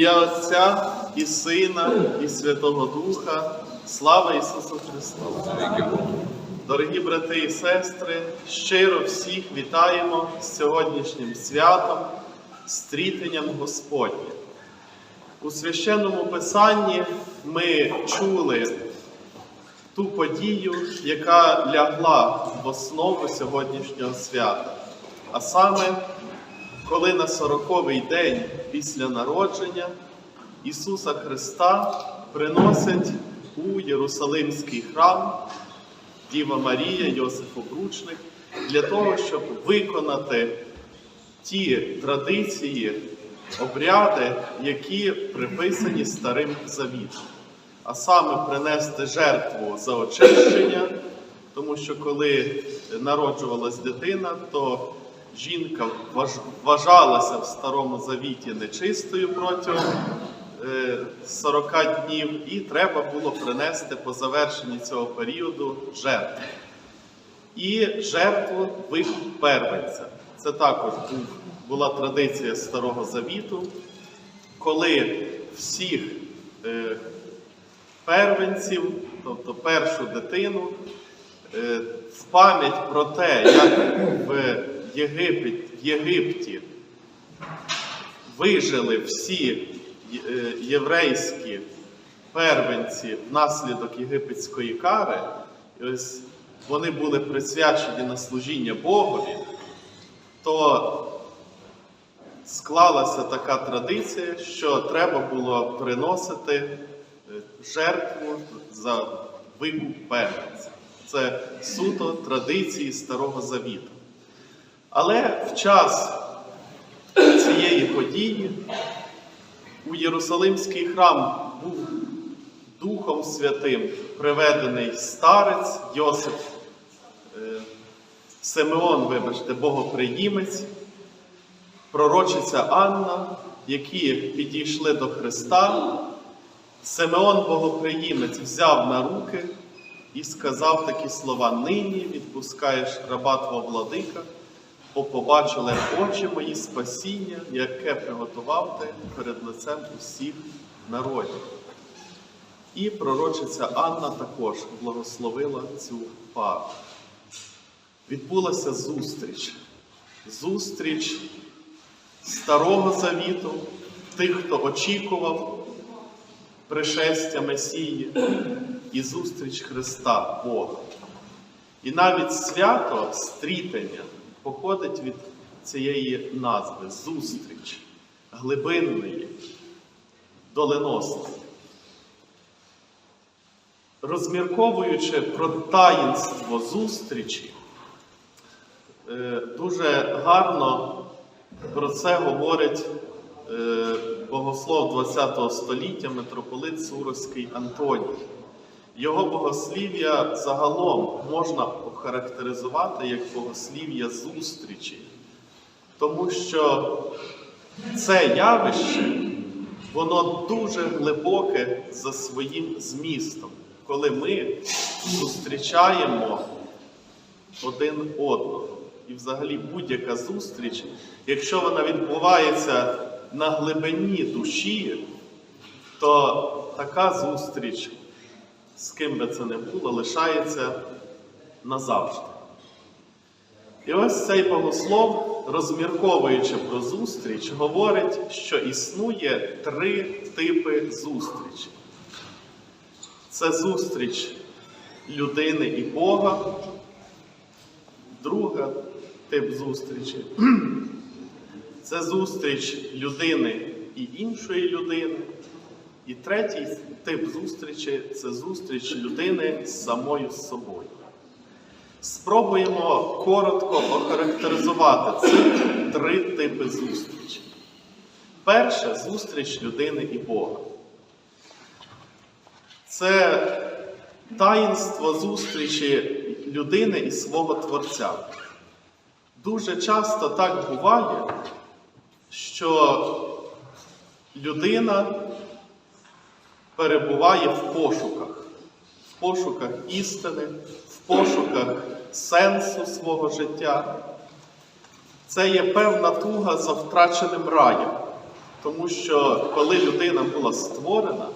Ім'я Отця і Сина, і Святого Духа, слава Ісусу Христу! Дорогі брати і сестри, щиро всіх вітаємо з сьогоднішнім святом, стрітенням Господнім. У священному Писанні ми чули ту подію, яка лягла в основу сьогоднішнього свята, а саме коли на сороковий день після народження Ісуса Христа приносять у Єрусалимський храм Діва Марія, Йосиф Обручник, для того, щоб виконати ті традиції, обряди, які приписані Старим Завітом. А саме принести жертву за очищення, тому що коли народжувалась дитина, то жінка вважалася в Старому Завіті нечистою протягом е, 40 днів, і треба було принести по завершенні цього періоду жертву. І жертву викуп первенця. Це також була традиція Старого Завіту, коли всіх е, первенців, тобто першу дитину, е, в пам'ять про те, як в, Єгипет, Єгипті вижили всі е, єврейські первенці внаслідок єгипетської кари, і ось вони були присвячені на служіння Богові, то склалася така традиція, що треба було приносити е, жертву за викуп первенця. Це суто традиції Старого Завіту. Але в час цієї події у Єрусалимський храм був Духом Святим приведений старець Йосип е, Симеон, вибачте, богоприємець, пророчиця Анна, які підійшли до Христа. Симеон Богоприємець взяв на руки і сказав такі слова: Нині відпускаєш раба твого владика, бо побачили очі мої спасіння, яке приготував ти перед лицем усіх народів. І пророчиця Анна також благословила цю пару. Відбулася зустріч. Зустріч Старого Завіту, тих, хто очікував пришестя Месії, і зустріч Христа Бога. І навіть свято стрітення походить від цієї назви зустріч глибинної, доленосної. Розмірковуючи про таїнство зустрічі, е, дуже гарно про це говорить е, богослов ХХ століття митрополит Суровський Антоній. Його богослів'я загалом можна охарактеризувати як богослів'я зустрічі, тому що це явище, воно дуже глибоке за своїм змістом, коли ми зустрічаємо один одного. І взагалі будь-яка зустріч, якщо вона відбувається на глибині душі, то така зустріч, з ким би це не було, лишається назавжди. І ось цей богослов, розмірковуючи про зустріч, говорить, що існує три типи зустрічі. Це зустріч людини і Бога, друга тип зустрічі це зустріч людини і іншої людини. І третій тип зустрічі це зустріч людини з самою собою. Спробуємо коротко охарактеризувати ці три типи зустрічі. Перша зустріч людини і Бога. Це таїнство зустрічі людини і свого Творця. Дуже часто так буває, що людина перебуває в пошуках, в пошуках істини, в пошуках сенсу свого життя. Це є певна туга за втраченим раєм. Тому що коли людина була створена,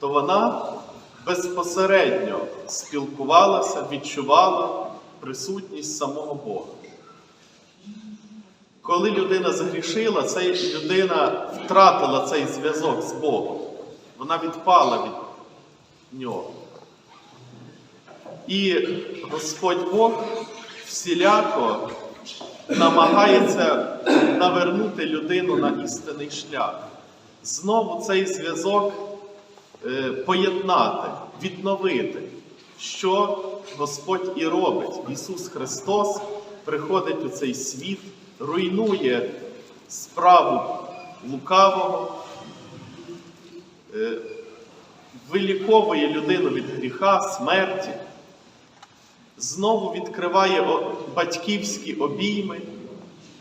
то вона безпосередньо спілкувалася, відчувала присутність самого Бога. Коли людина загрішила, цей людина втратила цей зв'язок з Богом. Вона відпала від нього. І Господь Бог всіляко намагається навернути людину на істинний шлях. Знову цей зв'язок е, поєднати, відновити, що Господь і робить. Ісус Христос приходить у цей світ, руйнує справу лукавого, виліковує людину від гріха, смерті, знову відкриває батьківські обійми,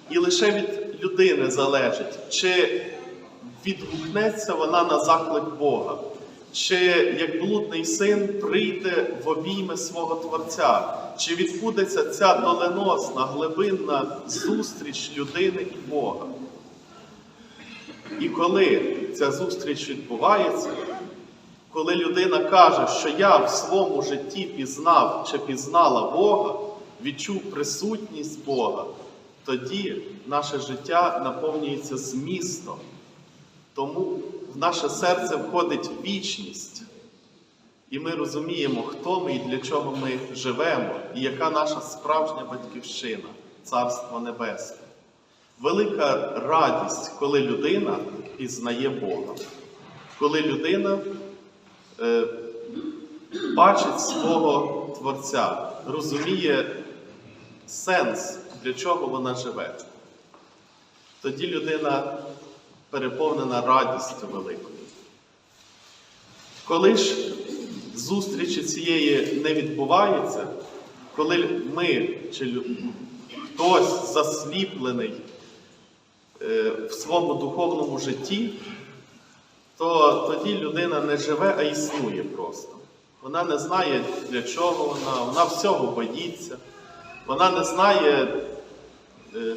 і лише від людини залежить, чи відгукнеться вона на заклик Бога, чи як блудний син прийде в обійми свого Творця, чи відбудеться ця доленосна, глибинна зустріч людини і Бога. І коли ця зустріч відбувається, коли людина каже, що я в своєму житті пізнав чи пізнала Бога, відчув присутність Бога, тоді наше життя наповнюється змістом. Тому в наше серце входить вічність. І ми розуміємо, хто ми і для чого ми живемо, і яка наша справжня батьківщина, Царство Небесне. Велика радість, коли людина пізнає Бога, коли людина е, бачить свого Творця, розуміє сенс, для чого вона живе. Тоді людина переповнена радістю великою. Коли ж зустрічі цієї не відбувається, коли ми чи хтось засліплений в своєму духовному житті, то тоді людина не живе, а існує просто. Вона не знає, для чого вона, вона всього боїться, вона не знає, е,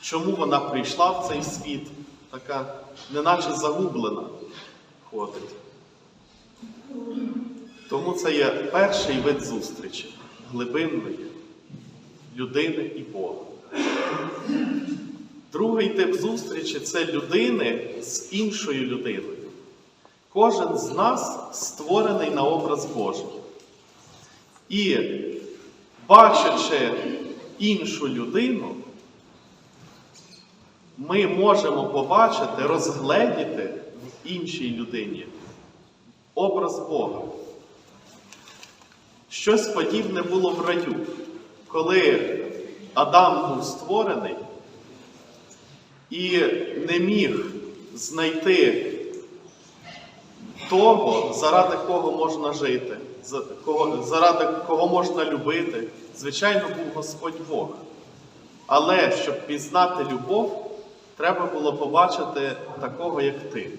чому вона прийшла в цей світ, така неначе загублена ходить. Тому це є перший вид зустрічі глибинної людини і Бога. Другий тип зустрічі це людини з іншою людиною. Кожен з нас створений на образ Божий. І бачачи іншу людину, ми можемо побачити, розгледіти в іншій людині образ Бога. Щось подібне було в раю, коли Адам був створений і не міг знайти того, заради кого можна жити, заради кого можна любити. Звичайно, був Господь Бог. Але щоб пізнати любов, треба було побачити такого, як ти.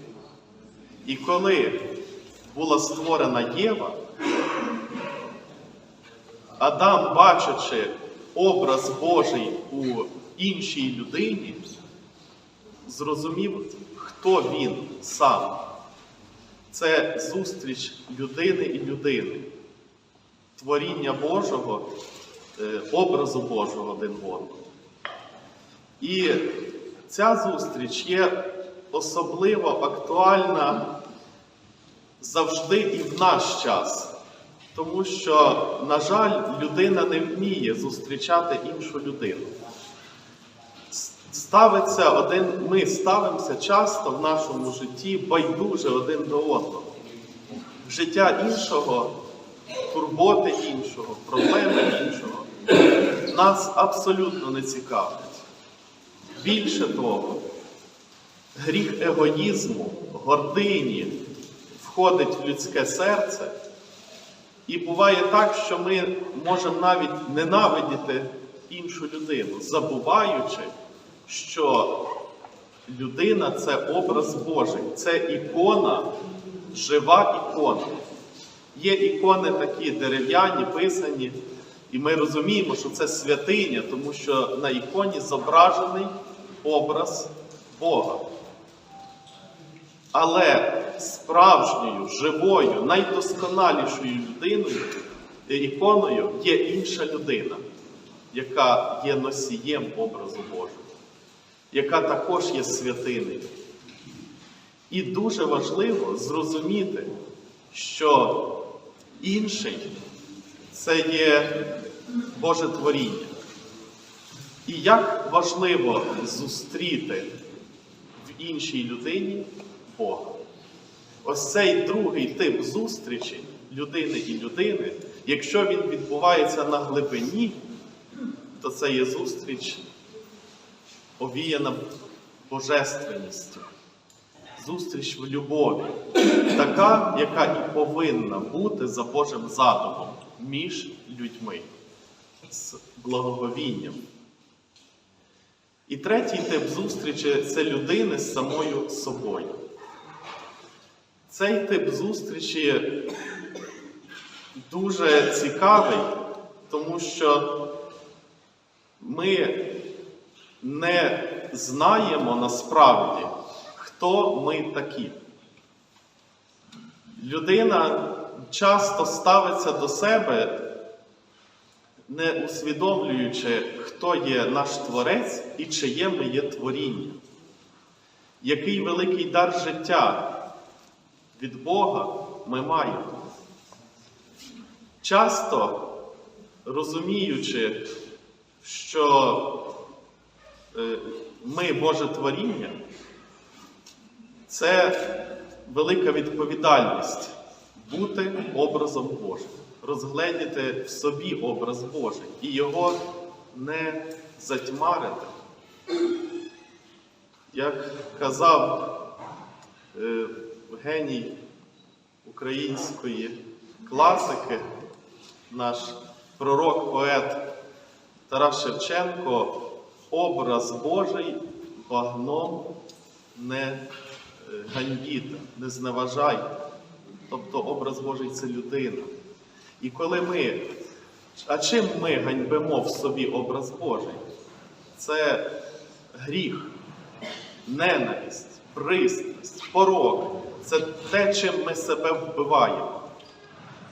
І коли була створена Єва, Адам, бачачи образ Божий у іншій людині, зрозумів, хто він сам. Це зустріч людини і людини, творіння Божого, е, образу Божого один в одному. І ця зустріч є особливо актуальна завжди і в наш час. Тому що, на жаль, людина не вміє зустрічати іншу людину. Ставиться один, ми ставимося часто в нашому житті байдуже один до одного. Життя іншого, турботи іншого, проблеми іншого нас абсолютно не цікавлять. Більше того, гріх егоїзму, гордині входить в людське серце. І буває так, що ми можемо навіть ненавидіти іншу людину, забуваючи, що людина це образ Божий, це ікона, жива ікона. Є ікони такі дерев'яні, писані, і ми розуміємо, що це святиня, тому що на іконі зображений образ Бога. Але справжньою, живою, найдосконалішою людиною, е, іконою є інша людина, яка є носієм образу Божого, яка також є святинею. І дуже важливо зрозуміти, що інший це є Боже творіння. І як важливо зустріти в іншій людині Бога. Ось цей другий тип зустрічі людини і людини, якщо він відбувається на глибині, то це є зустріч овіяна божественністю, зустріч в любові, така, яка і повинна бути за Божим задумом між людьми з благоговінням. І третій тип зустрічі це людини з самою собою. Цей тип зустрічі дуже цікавий, тому що ми не знаємо насправді, хто ми такі. Людина часто ставиться до себе, не усвідомлюючи, хто є наш Творець і чиє ми є творіння. Який великий дар життя від Бога ми маємо. Часто розуміючи, що ми Боже творіння, це велика відповідальність бути образом Божим, розгледіти в собі образ Божий і його не затьмарити. Як казав е, геній української класики, наш пророк, поет Тарас Шевченко, образ Божий багном не е, ганьбіте, не зневажайте. Тобто образ Божий це людина. І коли ми, а чим ми ганьбимо в собі образ Божий? Це гріх, ненависть, пристрасть, порок. Це те, чим ми себе вбиваємо.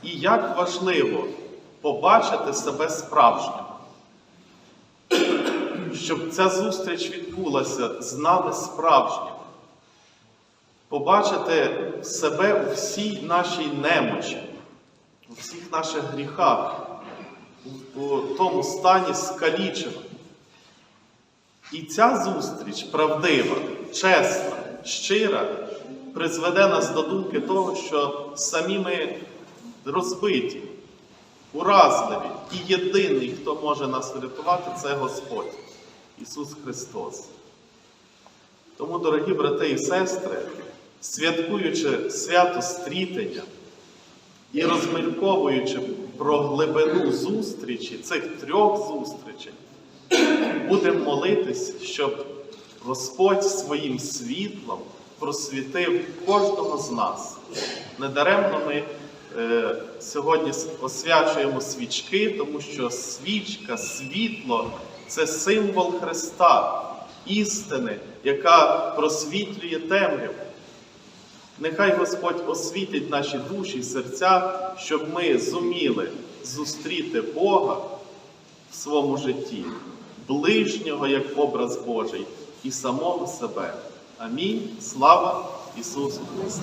І як важливо побачити себе справжнім, щоб ця зустріч відбулася з нами справжнім. Побачити себе у всій нашій немочі, у всіх наших гріхах, у, тому стані скаліченого. І ця зустріч правдива, чесна, щира, призведе нас до думки того, що самі ми розбиті, уразливі, і єдиний, хто може нас врятувати, це Господь, Ісус Христос. Тому, дорогі брати і сестри, святкуючи свято стрітення і розмірковуючи про глибину зустрічі, цих трьох зустрічей, будемо молитись, щоб Господь своїм світлом просвітив кожного з нас. Недаремно ми е, сьогодні освячуємо свічки, тому що свічка, світло це символ Христа, істини, яка просвітлює темряву. Нехай Господь освітить наші душі і серця, щоб ми зуміли зустріти Бога в своєму житті, ближнього як образ Божий і самого себе. Амінь. Слава Ісусу Христу!